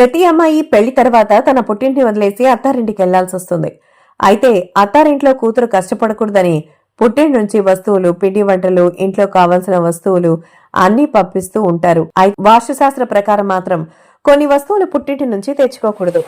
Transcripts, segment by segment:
ప్రతి అమ్మాయి పెళ్ళి తర్వాత తన పుట్టింటిని వదిలేసి అత్తారింటికి వెళ్ళాల్సి వస్తుంది. అయితే అత్తారింట్లో కూతురు కష్టపడకూడదని పుట్టింటి నుంచి వస్తువులు పిండి వంటలు ఇంట్లో కావాల్సిన వస్తువులు అన్నీ పంపిస్తూ ఉంటారు. వాస్తుశాస్త్ర ప్రకారం మాత్రం కొన్ని వస్తువులు పుట్టింటి నుంచి తెచ్చుకోకూడదు.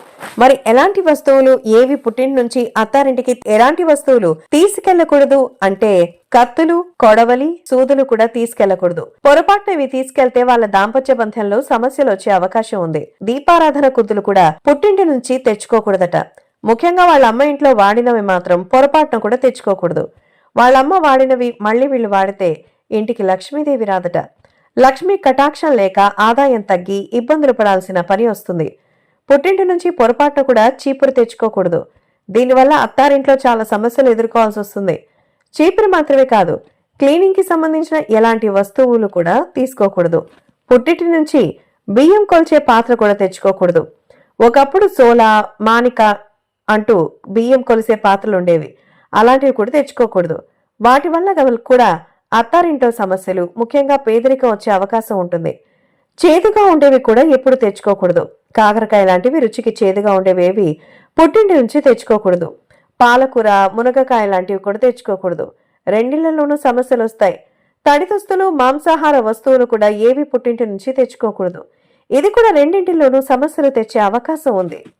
మరి ఎలాంటి వస్తువులు ఏవి పుట్టింటి నుంచి అత్తారింటికి ఎలాంటి వస్తువులు తీసుకెళ్ళకూడదు అంటే కత్తులు కొడవలి సూదులు కూడా తీసుకెళ్ళకూడదు పొరపాటున ఇవి తీసుకెళ్తే వాళ్ళ దాంపత్య బంధంలో సమస్యలు వచ్చే అవకాశం ఉంది. దీపారాధన కుద్దులు కూడా పుట్టింటి నుంచి తెచ్చుకోకూడదట. ముఖ్యంగా వాళ్ళ అమ్మ ఇంట్లో వాడినవి మాత్రం పొరపాటున కూడా తెచ్చుకోకూడదు. వాళ్ళమ్మ వాడినవి మళ్ళీ వీళ్ళు వాడితే ఇంటికి లక్ష్మీదేవి రాదట. లక్ష్మి కటాక్షం లేక ఆదాయం తగ్గి ఇబ్బందులు పడాల్సిన పని వస్తుంది. పుట్టింటి నుంచి పొరపాటున కూడా చీపురు తెచ్చుకోకూడదు. దీనివల్ల అత్తారింట్లో చాలా సమస్యలు ఎదుర్కోవాల్సి వస్తుంది. చీపురు మాత్రమే కాదు క్లీనింగ్కి సంబంధించిన ఎలాంటి వస్తువులు కూడా తీసుకోకూడదు. పుట్టింటి నుంచి బియ్యం కొల్చే పాత్ర కూడా తెచ్చుకోకూడదు. ఒకప్పుడు సోలా మానిక అంటూ బియ్యం కొలిసే పాత్రలు ఉండేవి. అలాంటివి కూడా తెచ్చుకోకూడదు. వాటి వల్ల కూడా అత్తారింటో సమస్యలు ముఖ్యంగా పేదరికం వచ్చే అవకాశం ఉంటుంది. చేదుగా ఉండేవి కూడా ఎప్పుడు తెచ్చుకోకూడదు. కాకరకాయ లాంటివి రుచికి చేదుగా ఉండేవేవి పుట్టింటి నుంచి తెచ్చుకోకూడదు. పాలకూర మునగకాయ లాంటివి కూడా తెచ్చుకోకూడదు. రెండిళ్ళలోనూ సమస్యలు వస్తాయి. తడి దుస్తులు మాంసాహార వస్తువులు కూడా ఏవి పుట్టింటి నుంచి తెచ్చుకోకూడదు. ఇది కూడా రెండింటిలోనూ సమస్యలు తెచ్చే అవకాశం ఉంది.